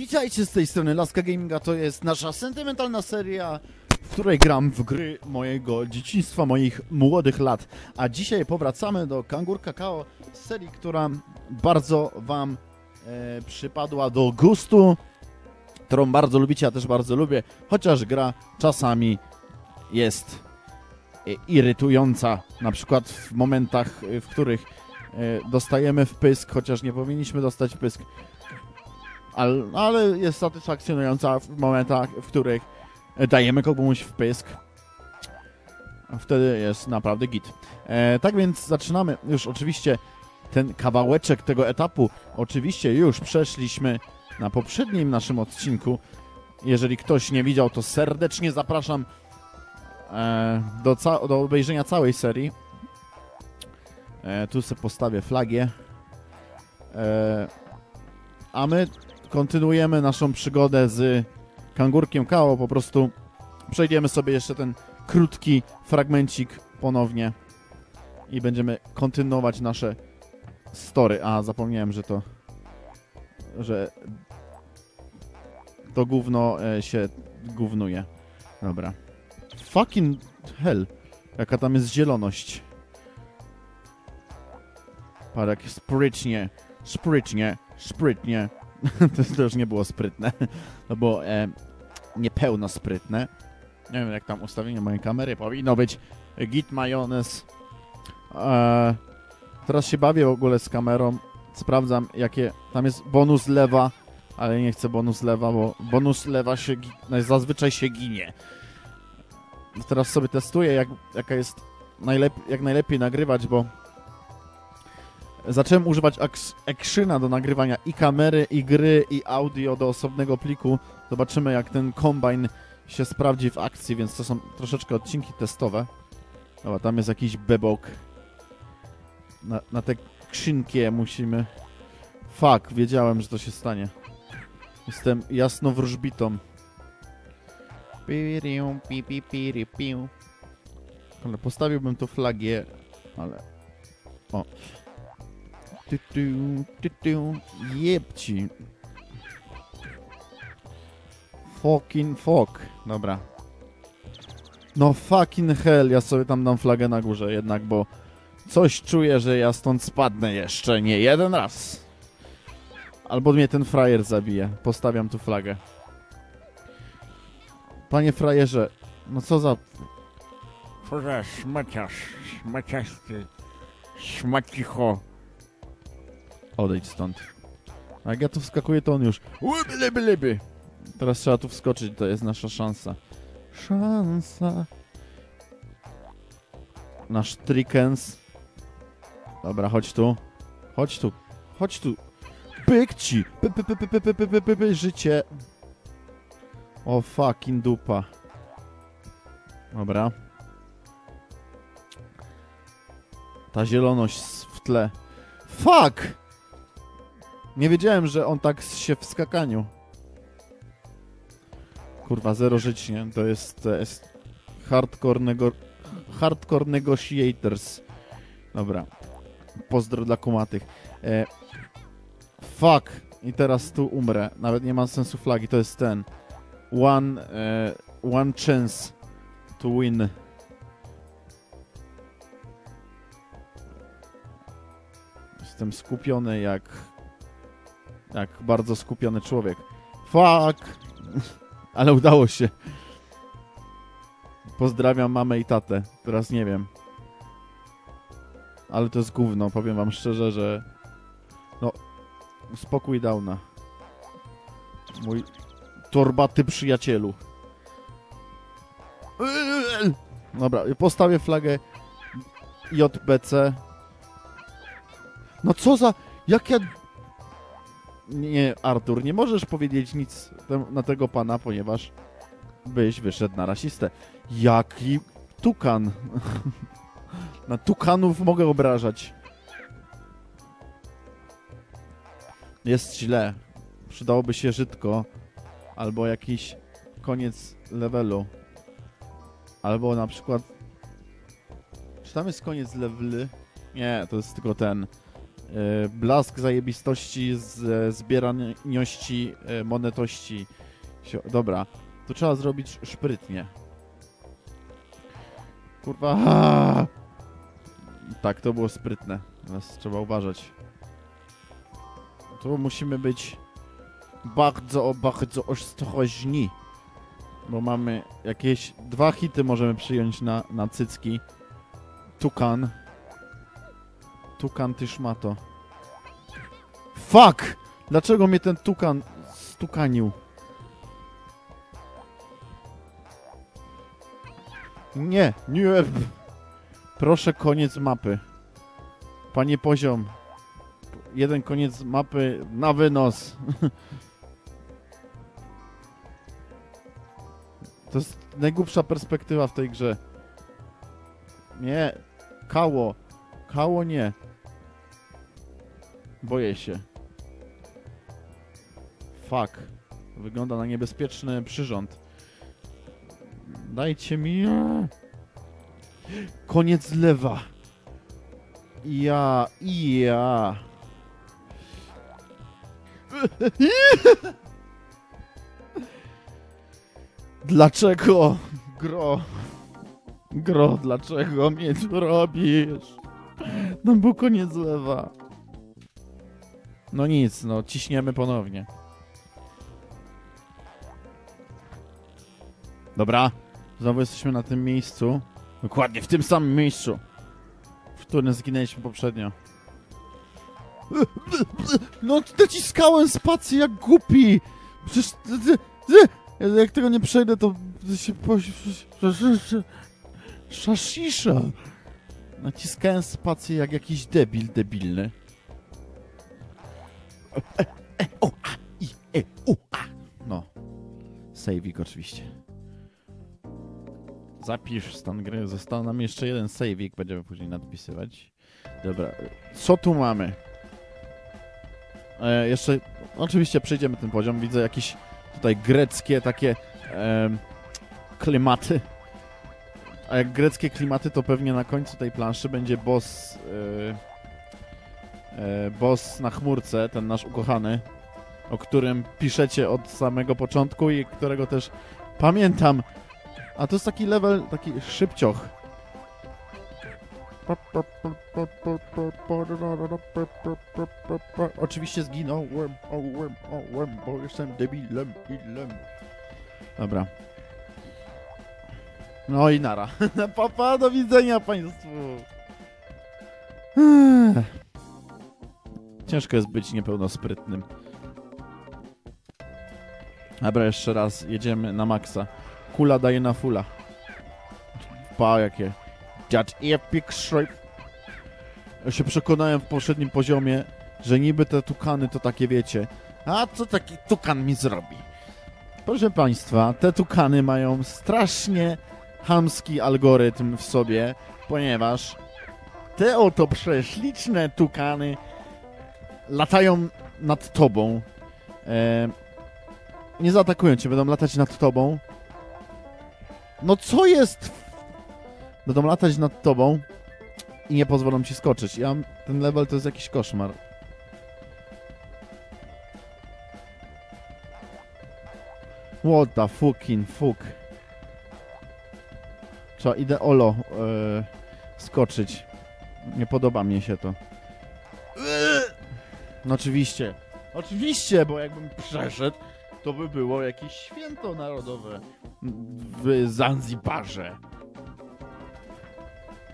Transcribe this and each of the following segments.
Witajcie z tej strony Laska Gaminga, to jest nasza sentymentalna seria, w której gram w gry mojego dzieciństwa, moich młodych lat. A dzisiaj powracamy do Kangur Kakao, serii, która bardzo Wam e, przypadła do gustu, którą bardzo lubicie, ja też bardzo lubię, chociaż gra czasami jest e, irytująca, na przykład w momentach, e, w których e, dostajemy wpysk, chociaż nie powinniśmy dostać wpysk, ale, ale jest satysfakcjonująca w momentach, w których dajemy komuś wpysk. Wtedy jest naprawdę git. E, tak więc zaczynamy już oczywiście ten kawałeczek tego etapu. Oczywiście już przeszliśmy na poprzednim naszym odcinku. Jeżeli ktoś nie widział, to serdecznie zapraszam e, do, do obejrzenia całej serii. E, tu sobie postawię flagię. E, a my kontynuujemy naszą przygodę z kangurkiem Kao. Po prostu przejdziemy sobie jeszcze ten krótki fragmencik ponownie i będziemy kontynuować nasze story. A, zapomniałem, że to że to gówno e, się gównuje. Dobra. Fucking hell. Jaka tam jest zieloność. Patrz, jak sprytnie, sprytnie, sprytnie. to, już nie było sprytne. To było e, niepełno sprytne. Nie wiem, jak tam ustawienie mojej kamery powinno być. Git majonez. E, teraz się bawię w ogóle z kamerą. Sprawdzam, jakie... Tam jest bonus lewa, ale nie chcę bonus lewa, bo bonus lewa się no, zazwyczaj się ginie. Teraz sobie testuję, jak, jaka jest najlep- jak najlepiej nagrywać, bo zacząłem używać Actiona do nagrywania i kamery, i gry, i audio do osobnego pliku. Zobaczymy, jak ten kombine się sprawdzi w akcji, więc to są troszeczkę odcinki testowe. Dobra, tam jest jakiś bebok. Na, na te krzynkie musimy... Fuck, wiedziałem, że to się stanie. Jestem jasno wróżbitą. Ale postawiłbym tu flagię, ale... O. Tu, tu, tu, tu. Jebci. Fucking fuck. Dobra. No fucking hell, ja sobie tam dam flagę na górze jednak, bo coś czuję, że ja stąd spadnę jeszcze nie jeden raz. Albo mnie ten frajer zabije. Postawiam tu flagę. Panie frajerze, no co za... Kurwa, szmaciarz, szmaciasty, szmacicho. Odejdź stąd. A jak ja tu wskakuję, to on już... Teraz trzeba tu wskoczyć, to jest nasza szansa. Szansa. Nasz Trickens. Dobra, chodź tu. Chodź tu. Chodź tu. Byk ci! Życie. O fucking dupa. Dobra. Ta zieloność w tle. Fuck! Nie wiedziałem, że on tak się w skakaniu. Kurwa, zero żyć, nie? To jest, to jest hardcore, nego, hardcore negotiators. Dobra. Pozdro dla kumatych. E, fuck! I teraz tu umrę. Nawet nie ma sensu flagi, to jest ten. One, e, one chance to win. Jestem skupiony jak... Jak bardzo skupiony człowiek. Fuck! Ale udało się. Pozdrawiam mamę i tatę. Teraz nie wiem. Ale to jest gówno, powiem wam szczerze, że... No, spokój downa. Mój torbaty przyjacielu. Dobra, postawię flagę JBC. No co za... Jak ja... Nie, Artur, nie możesz powiedzieć nic na tego pana, ponieważ byś wyszedł na rasistę. Jaki tukan. na tukanów mogę obrażać. Jest źle. Przydałoby się żytko. Albo jakiś koniec levelu. Albo na przykład... Czy tam jest koniec levely? Nie, to jest tylko ten... e, blask zajebistości, z zbieraniości, e, monetości. Dobra, to trzeba zrobić szprytnie. Kurwa. Tak, to było sprytne. Teraz trzeba uważać. Tu musimy być bardzo, bardzo ostrożni. Bo mamy jakieś dwa hity możemy przyjąć na, na cycki. Tukan. Tukan ty szmato. Fuck! Dlaczego mnie ten tukan stukanił? Nie, nie. Proszę koniec mapy. Panie poziom. Jeden koniec mapy na wynos. To jest najgłupsza perspektywa w tej grze. Nie. Kało. Kało nie. Boję się. Fuck. Wygląda na niebezpieczny przyrząd. Dajcie mi... Koniec lewa. Ja, ja. Dlaczego, gro? Gro, dlaczego mnie tu robisz? No był koniec lewa. No nic, no ciśniemy ponownie. Dobra, znowu jesteśmy na tym miejscu. Dokładnie w tym samym miejscu, w którym zginęliśmy poprzednio. No naciskałem spację jak głupi! Przecież... Jak tego nie przejdę, to się. Szasisza! Naciskałem spację jak jakiś debil debilny. E, e, e. No. Saveik oczywiście. Zapisz stan gry. Został nam jeszcze jeden saveik, będziemy później nadpisywać. Dobra, co tu mamy? E, jeszcze, oczywiście przejdziemy ten poziom. Widzę jakieś tutaj greckie takie em, klimaty. A jak greckie klimaty, to pewnie na końcu tej planszy będzie boss. e, e, boss na chmurce, ten nasz ukochany, o którym piszecie od samego początku i którego też pamiętam. A to jest taki level, taki szybcioch. Oczywiście zginąłem, ołem, ołem, bo jestem debilem, ilem. Dobra. No i nara. Papa, do widzenia państwu. Ciężko jest być niepełnosprytnym. Dobra, jeszcze raz jedziemy na maksa. Kula daje na fula. Pa, jakie. That epic strike. Ja się przekonałem w poprzednim poziomie, że niby te tukany to takie wiecie. A co taki tukan mi zrobi? Proszę Państwa, te tukany mają strasznie chamski algorytm w sobie, ponieważ te oto prześliczne tukany latają nad tobą. E, nie zaatakują cię, będą latać nad tobą. No co jest? Będą latać nad tobą i nie pozwolą ci skoczyć. Ja, ten level to jest jakiś koszmar. What the fucking fuck. Trzeba ideolo e, skoczyć. Nie podoba mi się to. No oczywiście. Oczywiście, bo jakbym przeszedł, to by było jakieś święto narodowe w Zanzibarze.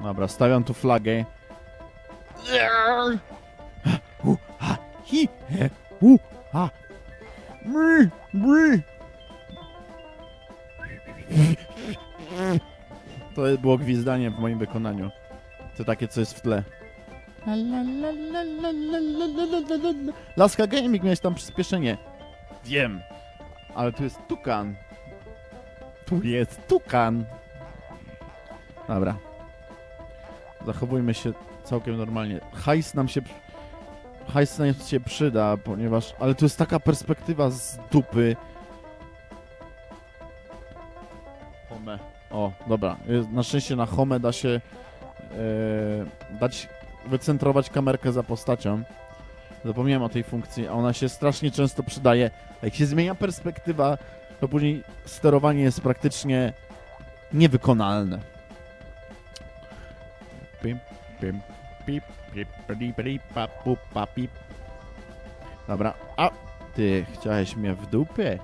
Dobra, stawiam tu flagę. To było gwizdanie w moim wykonaniu. To takie, co jest w tle. Laska Gaming, miałeś tam przyspieszenie. Wiem. Ale tu jest tukan. Tu jest tukan. Dobra. Zachowujmy się całkiem normalnie. Hajs nam się... Hajs nam się przyda, ponieważ... Ale tu jest taka perspektywa z dupy. Home. O, dobra. Na szczęście na home da się... E, dać wycentrować kamerkę za postacią. Zapomniałem o tej funkcji, a ona się strasznie często przydaje. Jak się zmienia perspektywa, to później sterowanie jest praktycznie niewykonalne. Pim, pim, pip, pip, pip, pip, pa, pu, pa, pip. Dobra, a ty chciałeś mnie w dupę.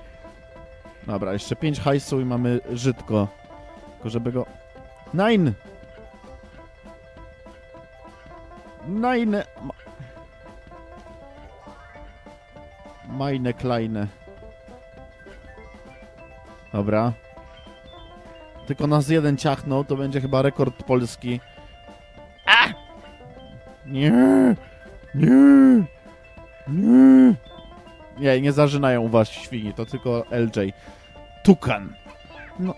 Dobra, jeszcze 5 hajsu i mamy żydko. Tylko żeby go... Nine! Nine! Ma... Meine kleine. Dobra. Tylko nas jeden ciachnął, to będzie chyba rekord polski. A! Nie! Nie! Nie! Nie, nie zażynają was świni, to tylko LJ. Tukan. No.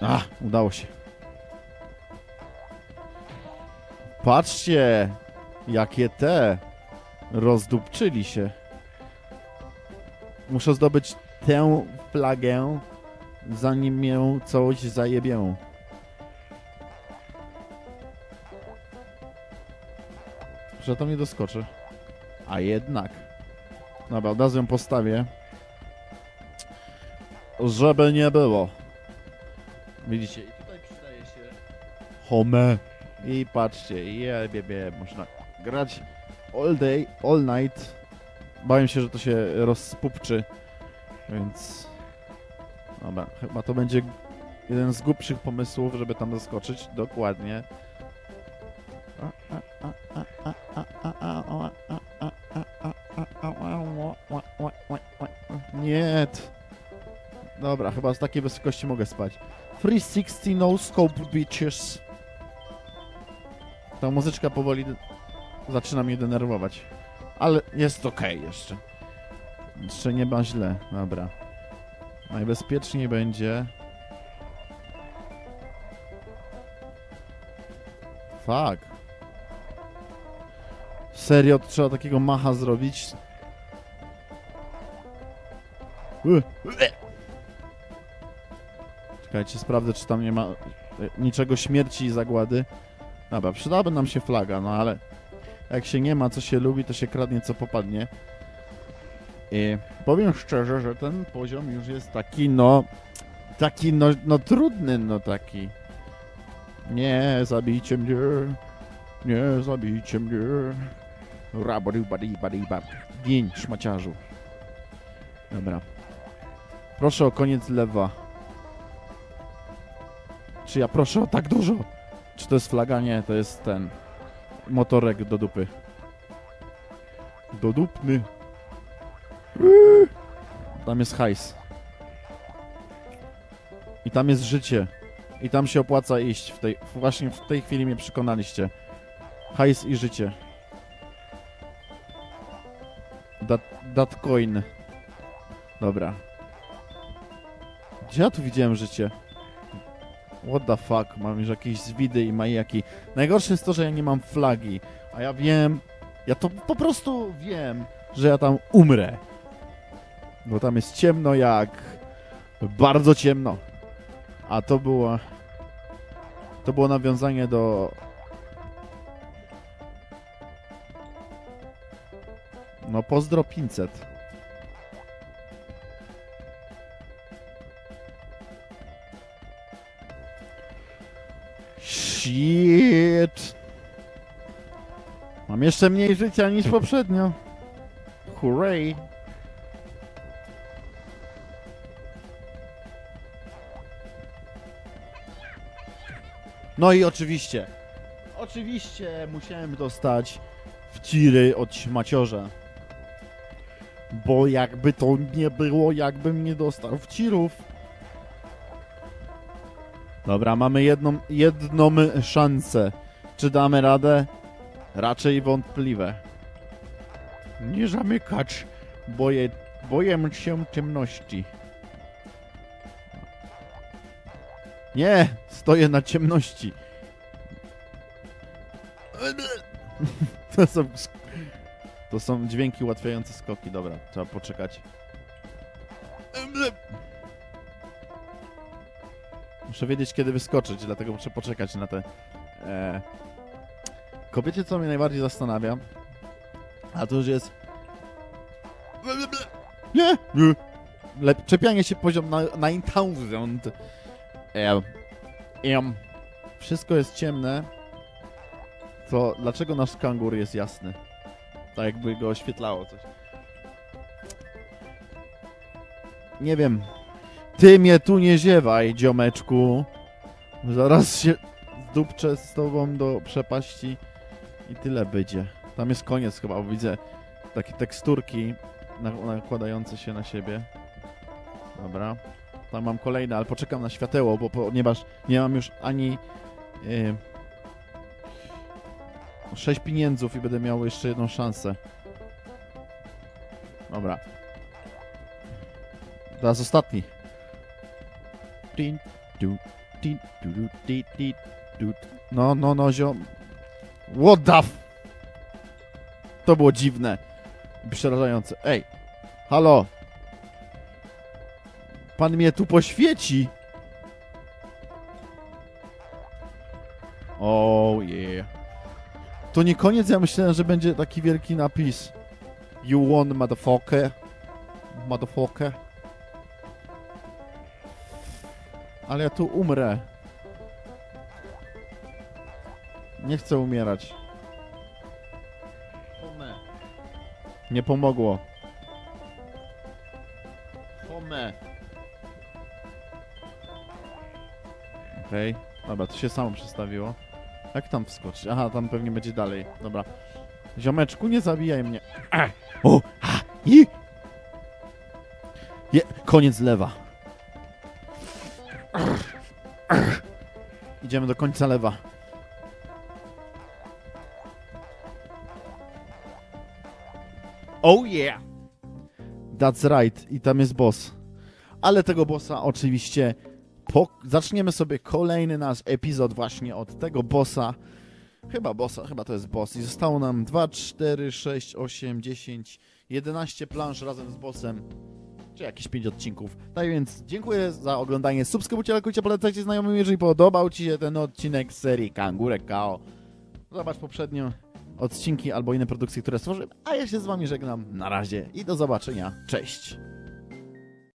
A, udało się. Patrzcie, jakie te rozdupczyli się. Muszę zdobyć tę flagę, zanim mnie coś zajebią. Że to mnie doskoczy. A jednak. Dobra, od razu ją postawię. Żeby nie było. Widzicie, i tutaj przydaje się home. I patrzcie, je, bie, bie, można grać all day, all night. Bałem się, że to się rozpupczy, więc... Dobra, chyba to będzie jeden z głupszych pomysłów, żeby tam zaskoczyć. Dokładnie. Nie. Dobra, chyba z takiej wysokości mogę spać. 360 no scope bitches. Ta muzyczka powoli zaczyna mnie denerwować. Ale jest okej jeszcze. Jeszcze nie ma źle. Dobra. Najbezpieczniej będzie. Fuck. Serio, trzeba takiego macha zrobić. Ue. Czekajcie, sprawdzę, czy tam nie ma e, niczego śmierci i zagłady. Dobra, przydałaby nam się flaga, no ale jak się nie ma, co się lubi, to się kradnie, co popadnie. I powiem szczerze, że ten poziom już jest taki, no... Taki, no, no trudny, no taki. Nie, zabijcie mnie. Nie, zabijcie mnie. Rabadi, badi, badi, bad. Gień, szmaciarzu. Dobra. Proszę o koniec lewa. Czy ja proszę o tak dużo? Czy to jest flaga? Nie, to jest ten motorek do dupy. Do dupny. Tam jest hajs. I tam jest życie. I tam się opłaca iść. W tej, właśnie w tej chwili mnie przekonaliście. Hajs i życie. Dat, dat coin. Dobra. Gdzie ja tu widziałem życie? What the fuck? Mam już jakieś zwidy i majaki. Najgorsze jest to, że ja nie mam flagi. A ja wiem... Ja to po prostu wiem, że ja tam umrę. Bo tam jest ciemno jak... Bardzo ciemno. A to było... To było nawiązanie do... No pozdro 500. Shit. Mam jeszcze mniej życia niż poprzednio. Hooray. No i oczywiście, oczywiście musiałem dostać w tiry od śmaciorza. Bo jakby to nie było, jakbym nie dostał w tirów. Dobra, mamy jedną, jedną szansę. Czy damy radę? Raczej wątpliwe. Nie zamykać. Boję, boję się ciemności. Nie, stoję na ciemności. To są, to są dźwięki ułatwiające skoki. Dobra, trzeba poczekać. Muszę wiedzieć, kiedy wyskoczyć, dlatego muszę poczekać na te. E, Kobiecie, co mnie najbardziej zastanawia, a to już jest... Nie! Nie! Czepianie się poziom na 9000. Em. Em. Wszystko jest ciemne. To dlaczego nasz kangur jest jasny? Tak jakby go oświetlało coś. Nie wiem. Ty mnie tu nie ziewaj, ziomeczku. Zaraz się zdupczę z tobą do przepaści i tyle będzie. Tam jest koniec chyba, bo widzę takie teksturki na- nakładające się na siebie. Dobra. Tam mam kolejne, ale poczekam na świateło, bo ponieważ nie mam już ani yy, 6 pieniędzów i będę miał jeszcze jedną szansę. Dobra. Teraz ostatni. Tin, du, tin, du, du, ti, ti, du. No, no, no, ziom. What the f... To było dziwne. Przerażające. Ej, halo. Pan mnie tu poświeci. Oh yeah. To nie koniec, ja myślałem, że będzie taki wielki napis. You won, motherfucker. Motherfucker. Ale ja tu umrę. Nie chcę umierać. Home. Nie pomogło. Home. Okej. Dobra, to się samo przestawiło. Jak tam wskoczyć? Aha, tam pewnie będzie dalej. Dobra. Ziomeczku, nie zabijaj mnie. Ech. O! Ha! I! Je, koniec lewa. Idziemy do końca lewa. Oh yeah! That's right. I tam jest boss. Ale tego bossa oczywiście po... zaczniemy sobie kolejny nasz epizod właśnie od tego bossa. Chyba bossa, chyba to jest boss. I zostało nam 2, 4, 6, 8, 10, 11 planż razem z bossem. Czy jakieś 5 odcinków. Tak więc dziękuję za oglądanie. Subskrybujcie, lajkujcie, polecajcie znajomym, jeżeli podobał Ci się ten odcinek z serii Kangurek Kao. Zobacz poprzednie odcinki albo inne produkcje, które stworzyłem. A ja się z Wami żegnam. Na razie i do zobaczenia. Cześć.